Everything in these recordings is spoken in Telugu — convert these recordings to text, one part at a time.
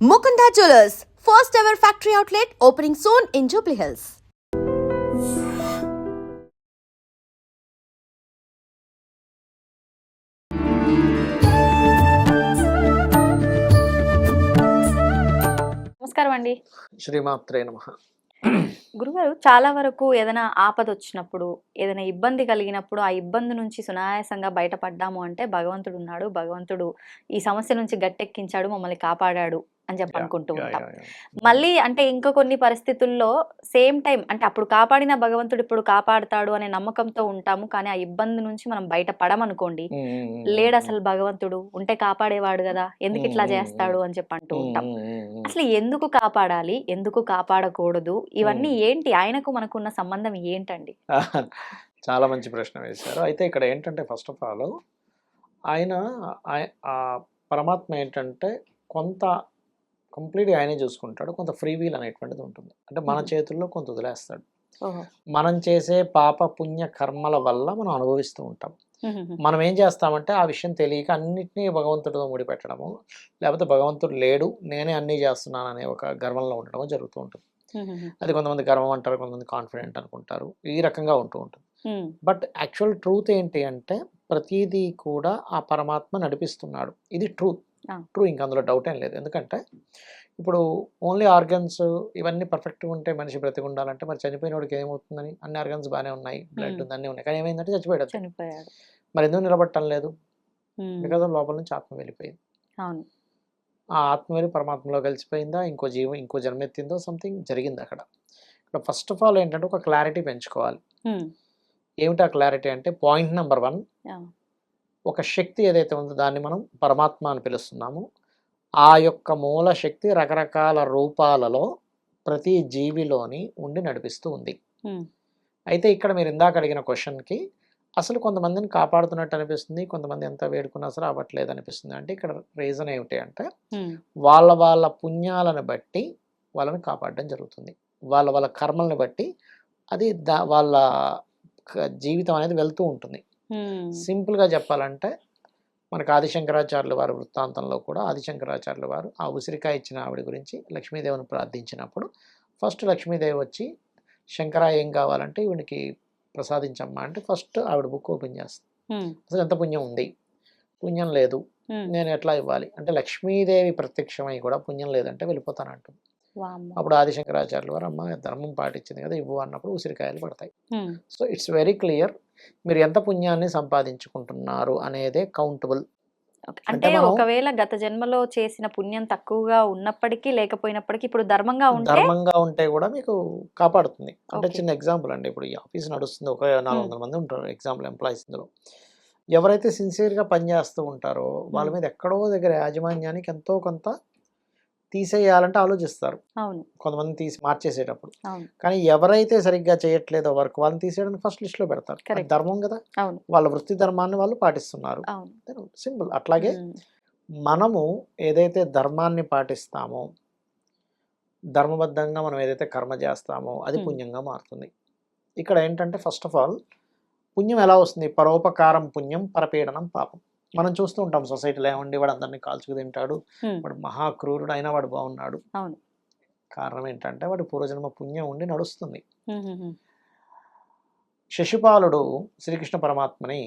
Mukunda Jewelers, first ever factory outlet opening soon in Jubilee Hills. నమస్కారం అండి. శ్రీమాత్రే నమ. గురుగారు చాలా వరకు ఏదైనా ఆపద వచ్చినప్పుడు ఏదైనా ఇబ్బంది కలిగినప్పుడు ఆ ఇబ్బంది నుంచి సునాయాసంగా బయటపడ్డాము అంటే భగవంతుడు ఉన్నాడు. భగవంతుడు ఈ సమస్య నుంచి గట్టెక్కించాడు మమ్మల్ని కాపాడాడు. అని చెప్పి అనుకుంటూ ఉంటాం. మళ్ళీ అంటే ఇంకా కొన్ని పరిస్థితుల్లో సేమ్ టైం అంటే అప్పుడు కాపాడిన భగవంతుడు ఇప్పుడు కాపాడుతాడు అనే నమ్మకంతో ఉంటాము. కానీ ఆ ఇబ్బంది నుంచి మనం బయట పడమనుకోండి లేడు అసలు భగవంతుడు ఉంటే కాపాడేవాడు కదా ఎందుకు ఇట్లా చేస్తాడు? అని చెప్పి అంటూ ఉంటాం. అసలు ఎందుకు కాపాడాలి ఎందుకు కాపాడకూడదు ఇవన్నీ ఏంటి ఆయనకు మనకున్న సంబంధం ఏంటండి? చాలా మంచి ప్రశ్న వేశారు. అయితే ఇక్కడ ఏంటంటే ఫస్ట్ ఆఫ్ ఆల్ ఆయన పరమాత్మ ఏంటంటే కొంత కంప్లీట్గా ఆయనే చూసుకుంటాడు. కొంత ఫ్రీ వీల్ అనేటువంటిది ఉంటుంది. అంటే మన. చేతుల్లో కొంత వదిలేస్తాడు. మనం చేసే పాప పుణ్య కర్మల వల్ల మనం అనుభవిస్తూ ఉంటాం. మనం ఏం చేస్తామంటే ఆ విషయం తెలియక అన్నిటినీ భగవంతుడితో ముడిపెట్టడము. లేకపోతే భగవంతుడు లేడు నేనే అన్నీ చేస్తున్నాను అనే ఒక గర్వంలో ఉండడము జరుగుతూ ఉంటుంది. అది కొంతమంది గర్వం అంటారు కొంతమంది కాన్ఫిడెంట్ అనుకుంటారు. ఈ రకంగా ఉంటూ ఉంటుంది. బట్ యాక్చువల్ ట్రూత్ ఏంటి అంటే ప్రతిదీ కూడా ఆ పరమాత్మ నడిపిస్తున్నాడు. ఇది ట్రూత్. ట్రూ ఇంక అందులో డౌట్ ఏం లేదు. ఎందుకంటే ఇప్పుడు ఓన్లీ ఆర్గన్స్ ఇవన్నీ పర్ఫెక్ట్గా ఉంటే మనిషి బ్రతికి ఉండాలంటే మరి చనిపోయినోడికి ఏమవుతుందని అన్ని ఆర్గన్స్ బాగానే ఉన్నాయి. బ్లడ్. ఉంది అన్నీ ఉన్నాయి. కానీ ఏమైందంటే చచ్చిపోయాడు చనిపోయాడు. మరి ఎందుకు నిలబట్టం లేదు? బికాజ్ లోపల నుంచి ఆత్మ వెళ్ళిపోయింది. అవును. ఆ ఆత్మ వెళ్ళి పరమాత్మలో కలిసిపోయిందా? ఇంకో జీవం ఇంకో జన్మెత్తిందో సంథింగ్ జరిగింది అక్కడ. ఇక్కడ ఫస్ట్ ఆఫ్ ఆల్ ఏంటంటే ఒక క్లారిటీ పెంచుకోవాలి. ఏమిటి ఆ క్లారిటీ అంటే పాయింట్ నెంబర్ వన్ ఒక శక్తి ఏదైతే ఉందో దాన్ని మనం పరమాత్మ అని పిలుస్తున్నాము. ఆ యొక్క మూల శక్తి రకరకాల రూపాలలో ప్రతి జీవిలోని ఉండి నడిపిస్తూ ఉంది. అయితే ఇక్కడ మీరు ఇందాక అడిగిన క్వశ్చన్కి అసలు కొంతమందిని కాపాడుతున్నట్టు అనిపిస్తుంది కొంతమంది ఎంత వేడుకున్నా సరే అవ్వట్లేదు అనిపిస్తుంది. అంటే ఇక్కడ రీజన్ ఏమిటి అంటే వాళ్ళ వాళ్ళ పుణ్యాలను బట్టి వాళ్ళని కాపాడడం జరుగుతుంది. వాళ్ళ వాళ్ళ కర్మల్ని బట్టి అది దా వాళ్ళ జీవితం అనేది వెళ్తూ ఉంటుంది. సింపుల్గా చెప్పాలంటే మనకు ఆదిశంకరాచార్యుల వారి వృత్తాంతంలో కూడా ఆదిశంకరాచార్యుల వారు ఆ ఉసిరికాయ ఇచ్చిన ఆవిడ గురించి లక్ష్మీదేవిని ప్రార్థించినప్పుడు ఫస్ట్ లక్ష్మీదేవి వచ్చి శంకర ఏం కావాలంటే ఈవిడికి ప్రసాదించమ్మా అంటే ఫస్ట్ ఆవిడ బుక్ ఓపెన్ చేస్తుంది అసలు ఎంత పుణ్యం ఉంది? పుణ్యం లేదు. నేను ఎట్లా ఇవ్వాలి? అంటే లక్ష్మీదేవి ప్రత్యక్షమై కూడా పుణ్యం లేదంటే వెళ్ళిపోతానంటుంది. అప్పుడు ఆదిశంకరాచార్యుల వారు అమ్మ ధర్మం పాటించింది కదా ఇవ్వు అన్నప్పుడు ఉసిరికాయలు పడతాయి. సో ఇట్స్ వెరీ క్లియర్ మీరు ఎంత పుణ్యాన్ని సంపాదించుకుంటున్నారు అనేదే కౌంటబుల్. అంటే ఒకవేళ గత జన్మలో చేసిన పుణ్యం తక్కువగా ఉన్నప్పటికీ లేకపోయినప్పటికీ ఇప్పుడు ధర్మంగా ఉంటే ధర్మంగా ఉంటే కూడా మీకు కాపాడుతుంది. అంటే. చిన్న ఎగ్జాంపుల్ అండి. ఇప్పుడు ఈ ఆఫీస్ నడుస్తుంది ఒక నాలుగు వందల మంది ఉంటారు ఎగ్జాంపుల్ ఎంప్లాయీస్ ఇందులో. ఎవరైతే సిన్సియర్గా పనిచేస్తూ ఉంటారో వాళ్ళ. మీద ఎక్కడో దగ్గర యాజమాన్యానికి ఎంతో కొంత తీసేయాలంటే ఆలోచిస్తారు. అవును. కొంతమంది తీసి మార్చేసేటప్పుడు. కానీ ఎవరైతే సరిగ్గా చేయట్లేదో వర్క్ వాళ్ళని తీసేయడానికి ఫస్ట్ లిస్ట్లో పెడతారు. అది Correct. ధర్మం కదా. వాళ్ళ వృత్తి ధర్మాన్ని వాళ్ళు పాటిస్తున్నారు. సింపుల్. అట్లాగే మనము ఏదైతే ధర్మాన్ని పాటిస్తామో ధర్మబద్ధంగా మనం ఏదైతే కర్మ చేస్తామో అది. పుణ్యంగా మారుతుంది. ఇక్కడ ఏంటంటే ఫస్ట్ ఆఫ్ ఆల్ పుణ్యం ఎలా వస్తుంది? పరోపకారం పుణ్యం పరపీడనం పాపం. మనం చూస్తూ ఉంటాం. సొసైటీలో ఏమండి వాడు అందరినీ కాల్చుకు తింటాడు. వాడు మహాక్రూరుడు అయినా వాడు బాగున్నాడు కారణం ఏంటంటే వాడి పూర్వజన్మ పుణ్యం ఉండి నడుస్తుంది. శశిపాలుడు శ్రీకృష్ణ పరమాత్మని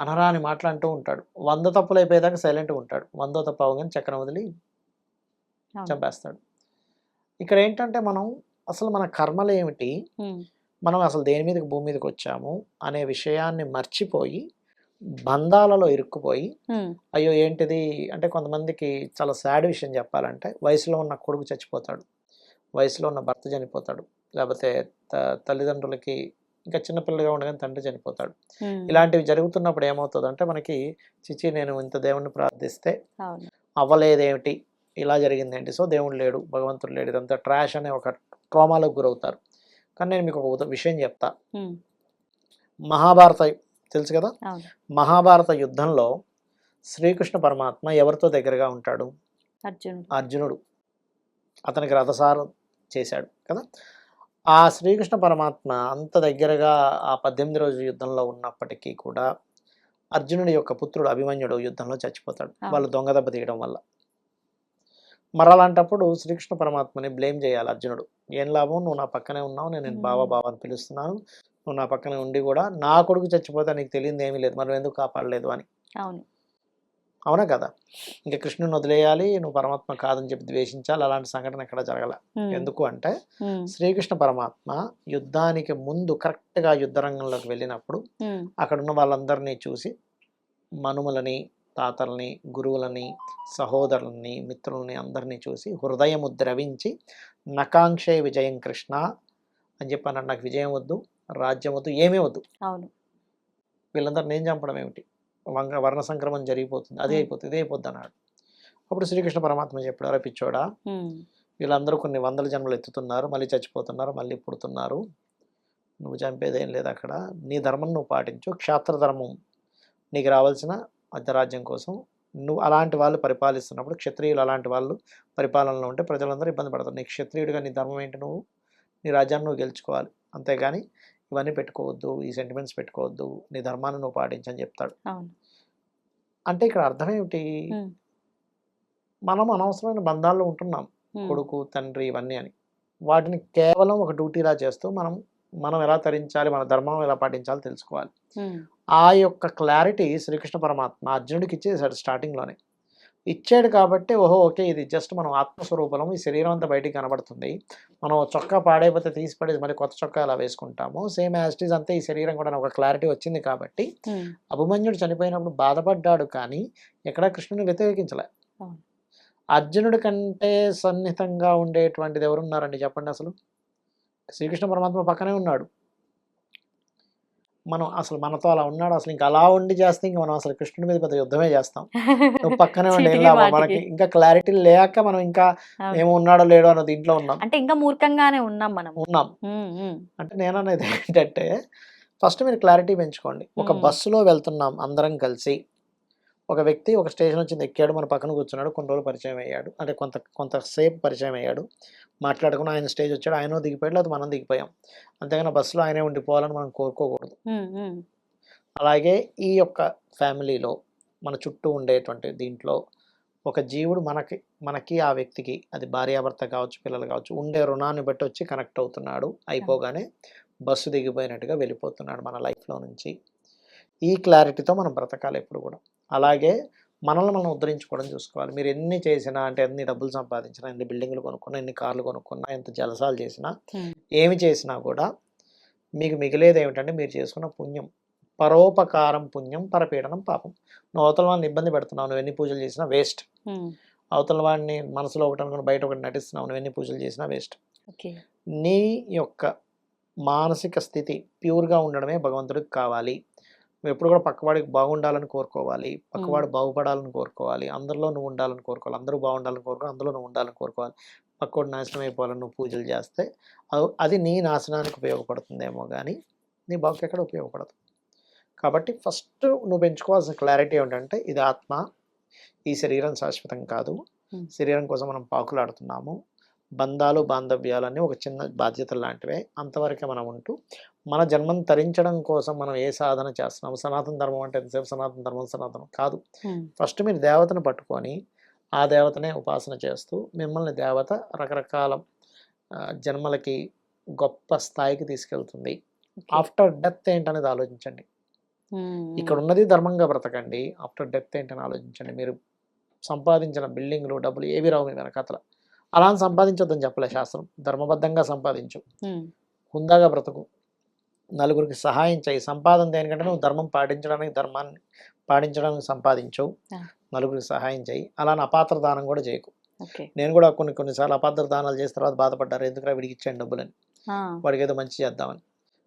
అనరాని మాట్లాడుతూ ఉంటాడు. వంద తప్పులు అయిపోయేదాకా సైలెంట్గా ఉంటాడు. వందో తప్పు అవగానే చక్రం వదిలి. చంపేస్తాడు. ఇక్కడ ఏంటంటే మనం అసలు మన కర్మలు ఏమిటి మనం అసలు దేని మీదకి భూమి మీదకి వచ్చాము? అనే విషయాన్ని మర్చిపోయి బంధాలలో ఇరుక్కుపోయి అయ్యో ఏంటిది? అంటే కొంతమందికి చాలా సాడ్ విషయం చెప్పాలంటే వయసులో ఉన్న కొడుకు చచ్చిపోతాడు వయసులో ఉన్న భర్త చనిపోతాడు లేకపోతే తల్లిదండ్రులకి ఇంకా చిన్నపిల్లగా ఉండగానే తండ్రి చనిపోతాడు. ఇలాంటివి జరుగుతున్నప్పుడు ఏమవుతుందంటే మనకి చిచి నేను ఇంత దేవుణ్ణి ప్రార్థిస్తే అవ్వలేదేమిటి? ఇలా జరిగింది ఏంటి సో దేవుడు లేడు భగవంతుడు లేడు ఇదంతా ట్రాష్ అనే ఒక ట్రామాలకు గురవుతారు. కానీ నేను మీకు ఒక విషయం చెప్తా. మహాభారత తెలుసు కదా? మహాభారత యుద్ధంలో శ్రీకృష్ణ పరమాత్మ ఎవరితో దగ్గరగా ఉంటాడు? అర్జునుడు. అర్జునుడు. అతనికి రథసారం చేశాడు కదా? ఆ శ్రీకృష్ణ పరమాత్మ అంత దగ్గరగా ఆ పద్దెనిమిది రోజుల యుద్ధంలో ఉన్నప్పటికీ కూడా అర్జునుడి యొక్క పుత్రుడు అభిమన్యుడు యుద్ధంలో చచ్చిపోతాడు. వాళ్ళు దొంగ దెబ్బ తీయడం వల్ల. మరి అలాంటప్పుడు శ్రీకృష్ణ పరమాత్మని బ్లేమ్ చేయాలి అర్జునుడు. ఏం లాభం? నువ్వు నా పక్కనే ఉన్నావు నేను బావ. బావ అని పిలుస్తున్నాను. నువ్వు నా పక్కనే ఉండి కూడా నా కొడుకు చచ్చిపోతే నీకు తెలియదు ఏమీ లేదు. నువ్వు ఎందుకు కాపాడలేదు అని. అవును. అవునా కదా? ఇంకా కృష్ణుని వదిలేయాలి నువ్వు పరమాత్మ కాదని చెప్పి ద్వేషించాలి అలాంటి సంఘటన ఎక్కడ జరగల. ఎందుకు అంటే శ్రీకృష్ణ పరమాత్మ యుద్ధానికి ముందు కరెక్ట్గా యుద్ధ రంగంలోకి వెళ్ళినప్పుడు ఉమ్, అక్కడ ఉన్న వాళ్ళందరినీ చూసి మనుమలని తాతల్ని గురువులని సహోదరులని మిత్రులని అందరినీ చూసి హృదయము ద్రవించి నకాంక్షే విజయం కృష్ణ అని చెప్పాను నాకు విజయం వద్దు రాజ్యం వద్దు ఏమీ వద్దు. అవును. వీళ్ళందరిని నేను చంపడం ఏమిటి? వంగ వర్ణ సంక్రమం జరిగిపోతుంది అదే. అయిపోతుంది ఇదే అయిపోద్ది అన్నాడు. అప్పుడు శ్రీకృష్ణ పరమాత్మ చెప్పాడు అరే పిచ్చోడా వీళ్ళందరూ కొన్ని వందల జన్మలు ఎత్తుతున్నారు మళ్ళీ చచ్చిపోతున్నారు మళ్ళీ పుడుతున్నారు. నువ్వు చంపేదేం లేదు అక్కడ. నీ ధర్మం నువ్వు పాటించు క్షాత్ర ధర్మం నీకు రావాల్సిన అర్ధరాజ్యం కోసం నువ్వు అలాంటి వాళ్ళు పరిపాలిస్తున్నప్పుడు క్షత్రియులు అలాంటి వాళ్ళు పరిపాలనలో ఉంటే ప్రజలందరూ ఇబ్బంది పడతారు. నీ క్షత్రియుడిగా నీ ధర్మం ఏంటి నువ్వు? నీ రాజ్యాన్ని నువ్వు గెలుచుకోవాలి. అంతేగాని ఇవన్నీ పెట్టుకోవద్దు ఈ సెంటిమెంట్స్ పెట్టుకోవద్దు నీ ధర్మాన్ని నువ్వు పాటించని చెప్తాడు. అంటే ఇక్కడ అర్థం ఏమిటి? మనం అనవసరమైన బంధాల్లో ఉంటున్నాం. కొడుకు తండ్రి ఇవన్నీ అని. వాటిని కేవలం ఒక డ్యూటీలా చేస్తూ మనం మనం ఎలా తరించాలి మన ధర్మం ఎలా పాటించాలో తెలుసుకోవాలి. ఆ యొక్క క్లారిటీ శ్రీకృష్ణ పరమాత్మ అర్జునుడికి ఇచ్చేసాడు స్టార్టింగ్లోనే ఇచ్చాడు కాబట్టి ఓహో ఓకే ఇది జస్ట్ మనం ఆత్మస్వరూపం ఈ శరీరం అంతా బయటికి కనబడుతుంది. మనం చొక్కా పాడైపోతే తీసి పడేసి మళ్ళీ కొత్త చొక్కా అలా వేసుకుంటాము. సేమ్ యాస్టీస్ అంతే ఈ శరీరం కూడా ఒక క్లారిటీ వచ్చింది కాబట్టి అభిమన్యుడు చనిపోయినప్పుడు బాధపడ్డాడు కానీ ఎక్కడా కృష్ణుని వ్యతిరేకించలే. అర్జునుడి కంటే సన్నిహితంగా ఉండేటువంటిది ఎవరున్నారండి చెప్పండి అసలు? శ్రీకృష్ణ పరమాత్మ పక్కనే ఉన్నాడు. మనం అసలు మనతో అలా ఉన్నాడు అసలు ఇంకా అలా ఉండి చేస్తే ఇంకా మనం అసలు కృష్ణుడి మీద పెద్ద యుద్ధమే చేస్తాం నువ్వు పక్కనే ఉండి మాటికి. మనకి ఇంకా క్లారిటీ లేక మనం ఇంకా. ఏమో ఉన్నాడో లేడో అన్న దీంట్లో ఉన్నాం అంటే ఇంకా మూర్ఖంగానే ఉన్నాం మనం ఉన్నాం అంటే నేను అనేది ఏంటంటే ఫస్ట్ మీరు క్లారిటీ పెంచుకోండి ఒక. బస్సులో వెళ్తున్నాం అందరం కలిసి ఒక వ్యక్తి ఒక స్టేషన్ వచ్చింది ఎక్కాడు మన పక్కన కూర్చున్నాడు కొన్ని రోజులు పరిచయం అయ్యాడు. అంటే కొంత కొంతసేపు పరిచయం అయ్యాడు. మాట్లాడుకుని ఆయన స్టేజ్ వచ్చాడు ఆయన దిగిపోయాడు లేదా మనం దిగిపోయాం. అంతేగాని బస్సులో ఆయనే ఉండిపోవాలని మనం కోరుకోకూడదు. అలాగే ఈ యొక్క ఫ్యామిలీలో మన చుట్టూ ఉండేటువంటి దీంట్లో ఒక జీవుడు మనకి మనకి ఆ వ్యక్తికి అది భార్యాభర్త కావచ్చు పిల్లలు కావచ్చు ఉండే రుణాన్ని బట్టి వచ్చి కనెక్ట్ అవుతున్నాడు. అయిపోగానే బస్సు దిగిపోయినట్టుగా వెళ్ళిపోతున్నాడు మన లైఫ్లో నుంచి. ఈ క్లారిటీతో మనం బ్రతకాలి ఎప్పుడు కూడా. అలాగే మనల్ని మనం ఉద్ధరించుకోవడం చూసుకోవాలి. మీరు ఎన్ని చేసినా అంటే ఎన్ని డబ్బులు సంపాదించినా ఎన్ని బిల్డింగ్లు కొనుక్కున్నా ఎన్ని కార్లు కొనుక్కున్నా ఎంత జలసాలు చేసినా. ఏమి చేసినా కూడా మీకు మిగిలేది ఏమిటంటే మీరు చేసుకున్న పుణ్యం. పరోపకారం పుణ్యం పరపీడనం పాపం. నువ్వు అవతల వాడిని ఇబ్బంది పెడుతున్నావు నువ్వు ఎన్ని పూజలు చేసినా వేస్ట్. అవతల వాడిని మనసులో ఒకటి అనుకుని బయట ఒకటి నటిస్తున్నావు నువ్వు ఎన్ని పూజలు చేసినా వేస్ట్. నీ యొక్క మానసిక స్థితి ప్యూర్గా ఉండడమే భగవంతుడికి కావాలి. నువ్వు ఎప్పుడు కూడా పక్కవాడికి బాగుండాలని కోరుకోవాలి. పక్కవాడు బాగుపడాలని కోరుకోవాలి. అందరిలో నువ్వు ఉండాలని కోరుకోవాలి. అందరూ బాగుండాలని కోరుకోవాలి అందులో నువ్వు ఉండాలని కోరుకోవాలి. పక్కోడు నాశనం అయిపోవాలని నువ్వు పూజలు చేస్తే అది నీ నాశనానికి ఉపయోగపడుతుందేమో కానీ నీ బాగుకి ఎక్కడ ఉపయోగపడదు. కాబట్టి ఫస్ట్ నువ్వు పెంచుకోవాల్సిన క్లారిటీ ఏంటంటే ఇది ఆత్మ. ఈ శరీరం శాశ్వతం కాదు. శరీరం కోసం మనం పాకులాడుతున్నాము. బంధాలు బాంధవ్యాలు అన్నీ ఒక చిన్న బాధ్యత లాంటివే అంతవరకే మనం ఉంటూ మన జన్మను తరించడం కోసం మనం ఏ సాధన చేస్తున్నాము సనాతన ధర్మం అంటే ఎంతసేపు సనాతన ధర్మం? సనాతనం కాదు. ఫస్ట్ మీరు దేవతను పట్టుకొని ఆ దేవతనే ఉపాసన చేస్తూ మిమ్మల్ని దేవత రకరకాల జన్మలకి గొప్ప స్థాయికి తీసుకెళ్తుంది. ఆఫ్టర్ డెత్ ఏంటనేది ఆలోచించండి. ఇక్కడ ఉన్నది ధర్మంగా బ్రతకండి. ఆఫ్టర్ డెత్ ఏంటని ఆలోచించండి. మీరు సంపాదించిన బిల్డింగ్లు డబ్బులు ఏవి రావు మీ వెనకాతల. అలా అని సంపాదించొద్దని చెప్పలే శాస్త్రం. ధర్మబద్ధంగా సంపాదించు. హుందాగా బ్రతుకు. నలుగురికి సహాయం చేయి. సంపాదన దేనికంటే నువ్వు ధర్మం పాటించడానికి ధర్మాన్ని పాటించడానికి సంపాదించు. ఆ. నలుగురికి సహాయం చేయి. అలా అపాత్ర దానం కూడా చేయకు. నేను కూడా కొన్ని కొన్నిసార్లు అపాత్ర దానాలు చేసిన తర్వాత బాధపడ్డారు. ఎందుకు వీడికి ఇచ్చాను డబ్బులని? వాడికి ఏదో మంచి చేద్దామని.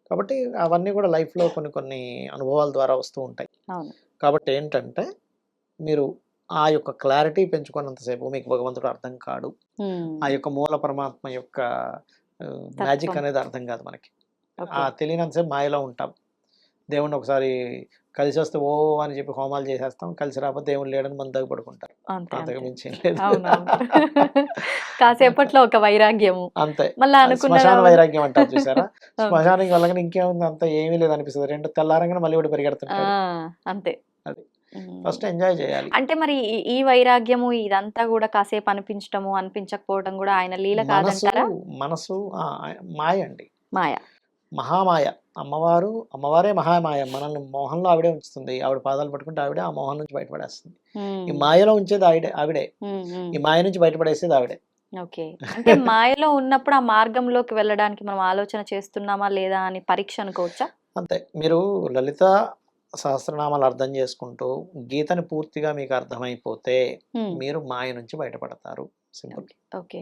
కాబట్టి అవన్నీ కూడా లైఫ్లో కొన్ని కొన్ని అనుభవాల ద్వారా వస్తూ ఉంటాయి. కాబట్టి ఏంటంటే మీరు ఆ యొక్క క్లారిటీ పెంచుకున్నంతసేపు మీకు భగవంతుడు అర్థం కాడు. ఆ యొక్క మూల పరమాత్మ యొక్క మ్యాజిక్. అనేది అర్థం కాదు మనకి. ఆ తెలియనంతసేపు మాయలో ఉంటాం. దేవుణ్ణి ఒకసారి కలిసి వస్తే ఓ అని చెప్పి హోమాలు చేసేస్తాం. కలిసి రాకపోతే దేవుడు లేడని మన దగ్గర పడుకుంటారు. అంతకు. మించి కాసేపట్లో ఒక వైరాగ్యము. అంతే. మళ్ళీ శ్మశాన వైరాగ్యం అంటారు చూసారా? అవును. శ్మశానికి వెళ్ళగానే ఇంకేముంది? అంత ఏమీ లేదు అనిపిస్తుంది రెండు తెల్లారంగానే మళ్ళీ ఒకటి ఆ, పరిగెడుతుంటాడు అంతే. ఫస్ట్ ఎంజాయ్ చేయాలి. అంటే మరి ఈ- వైరాగ్యము ఇదంతా కూడా కాసేపు అనిపించటము అనిపించకపోవడం కూడా ఆయన లీల కాదంటారా? మనసు మాయ అండి. మాయ. మహామాయ. అమ్మవారు అమ్మవారే మహామాయ. మనల్ని మోహంలో ఆవిడే ఉంచుతుంది. ఆవిడ పాదాలు పట్టుకుంటే ఆవిడే ఆ మోహం నుంచి బయటపడేస్తుంది. ఈ మాయలో ఉంచేది ఆవిడే ఆవిడే. ఈ మాయ నుంచి బయటపడేసేది ఆవిడే. ఓకే. అంటే మాయలో ఉన్నప్పుడు ఆ మార్గంలోకి వెళ్ళడానికి మనం ఆలోచన చేస్తున్నామా లేదా అని పరీక్ష అనుకోవచ్చా? అంతే. మీరు లలిత సహస్రనామాలు అర్థం చేసుకుంటూ గీతని పూర్తిగా మీకు అర్థమైపోతే మీరు మాయ నుంచి బయటపడతారు సింపుల్ ఓకే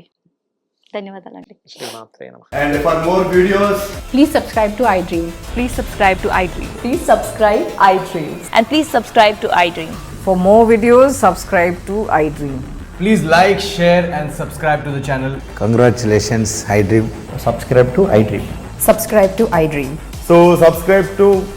ధన్యవాదాలండి శ్రీమాత్రే నమ And for more videos, Please subscribe to iDream. Please subscribe to iDream. Please subscribe iDream. And please subscribe to iDream. For more videos, subscribe to iDream. please like, share, and subscribe to the channel. Congratulations, iDream. subscribe to iDream. Subscribe to iDream. So, subscribe to iDream Media. I